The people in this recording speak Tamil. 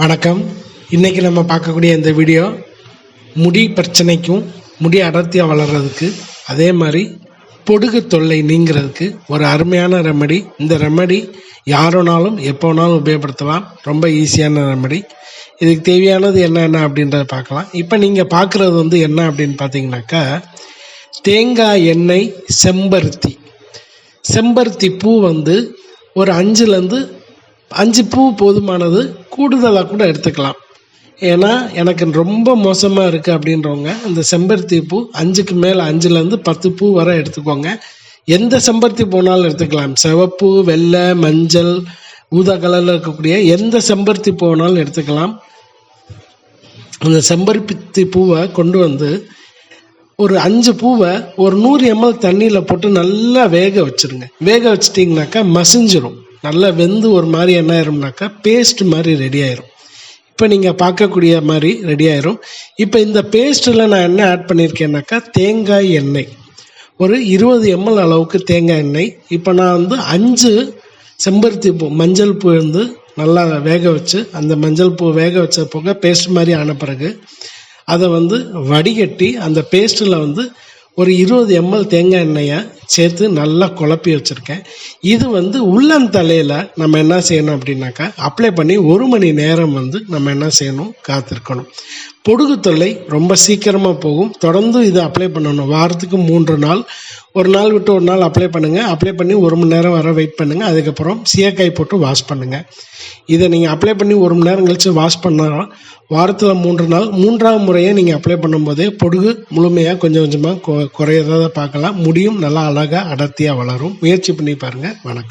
வணக்கம். இன்றைக்கி நம்ம பார்க்கக்கூடிய இந்த வீடியோ முடி பிரச்சனைக்கும் முடி அடர்த்தியாக வளர்கிறதுக்கு அதே மாதிரி பொடுகு தொல்லை நீங்கிறதுக்கு ஒரு அருமையான ரெமடி இந்த ரெமடி யாரோனாலும் எப்போ வேணாலும் உபயோகப்படுத்தலாம். ரொம்ப ஈஸியான ரெமடி இதுக்கு தேவையானது என்னென்ன அப்படின்றத பார்க்கலாம். இப்போ நீங்கள் பார்க்குறது வந்து என்ன அப்படின்னு பார்த்தீங்கன்னாக்கா தேங்காய் எண்ணெய் செம்பருத்தி. செம்பருத்தி பூ வந்து ஒரு அஞ்சுலேருந்து அஞ்சு பூ போதுமானது கூடுதலாக கூட எடுத்துக்கலாம். ஏன்னா எனக்கு ரொம்ப மோசமாக இருக்குது அப்படின்றவங்க அந்த செம்பருத்தி பூ அஞ்சுக்கு மேலே அஞ்சுலேருந்து பத்து பூ வரை எடுத்துக்கோங்க. எந்த செம்பருத்தி போனாலும் எடுத்துக்கலாம். சிவப்பு வெள்ளை மஞ்சள் ஊதா கலரில் இருக்கக்கூடிய எந்த செம்பருத்தி போனாலும் எடுத்துக்கலாம். அந்த செம்பருத்தி பூவை கொண்டு வந்து ஒரு அஞ்சு பூவை ஒரு நூறு எம்எல் தண்ணியில் போட்டு நல்லா வேக வச்சிருங்க. வேக வச்சிட்டிங்கனாக்கா மசிஞ்சிரும். நல்லா வெந்து ஒரு மாதிரி என்ன ஆயிரும்னாக்கா பேஸ்ட் மாதிரி ரெடி ஆயிரும். இப்போ நீங்கள் பார்க்கக்கூடிய மாதிரி ரெடி ஆயிரும். இப்போ இந்த பேஸ்ட்டில் நான் என்ன ஆட் பண்ணியிருக்கேன்னாக்கா தேங்காய் எண்ணெய். ஒரு இருபது எம்எல் அளவுக்கு தேங்காய் எண்ணெய். இப்போ நான் வந்து அஞ்சு செம்பருத்தி பூ மஞ்சள் பூ வந்து நல்லா வேக வச்சு அந்த மஞ்சள் பூ வேக வச்ச போக பேஸ்ட் மாதிரி ஆன பிறகு அதை வந்து வடிகட்டி அந்த பேஸ்ட்டில் வந்து ஒரு இருபது எம்எல் தேங்காய் எண்ணெயை சேர்த்து நல்லா குழப்பி வச்சுருக்கேன். இது வந்து உள்ளந்தலையில் நம்ம என்ன செய்யணும் அப்படின்னாக்கா அப்ளை பண்ணி ஒரு மணி நேரம் வந்து நம்ம என்ன செய்யணும் காத்திருக்கணும். பொடுகு தொல்லை ரொம்ப சீக்கிரமாக போகும். தொடர்ந்து இதை அப்ளை பண்ணணும். வாரத்துக்கு மூன்று நாள் ஒரு நாள் விட்டு ஒரு நாள் அப்ளை பண்ணுங்கள் அப்ளை பண்ணி ஒரு மணி நேரம் வர வெயிட் பண்ணுங்கள் அதுக்கப்புறம் சீயக்காய் போட்டு வாஷ் பண்ணுங்கள் இதை நீங்கள் அப்ளை பண்ணி ஒரு மணி நேரம் கழித்து வாஷ் பண்ணால் வாரத்தில் மூன்று நாள் மூன்றாவது முறையை நீங்கள் அப்ளை பண்ணும்போது பொடுகு முழுமையாக கொஞ்சம் கொஞ்சமாக கொ குறையிறத பார்க்கலாம். முடியும் நல்லா அழகாக அடர்த்தியாக வளரும். முயற்சி பண்ணி பாருங்கள் வணக்கம்.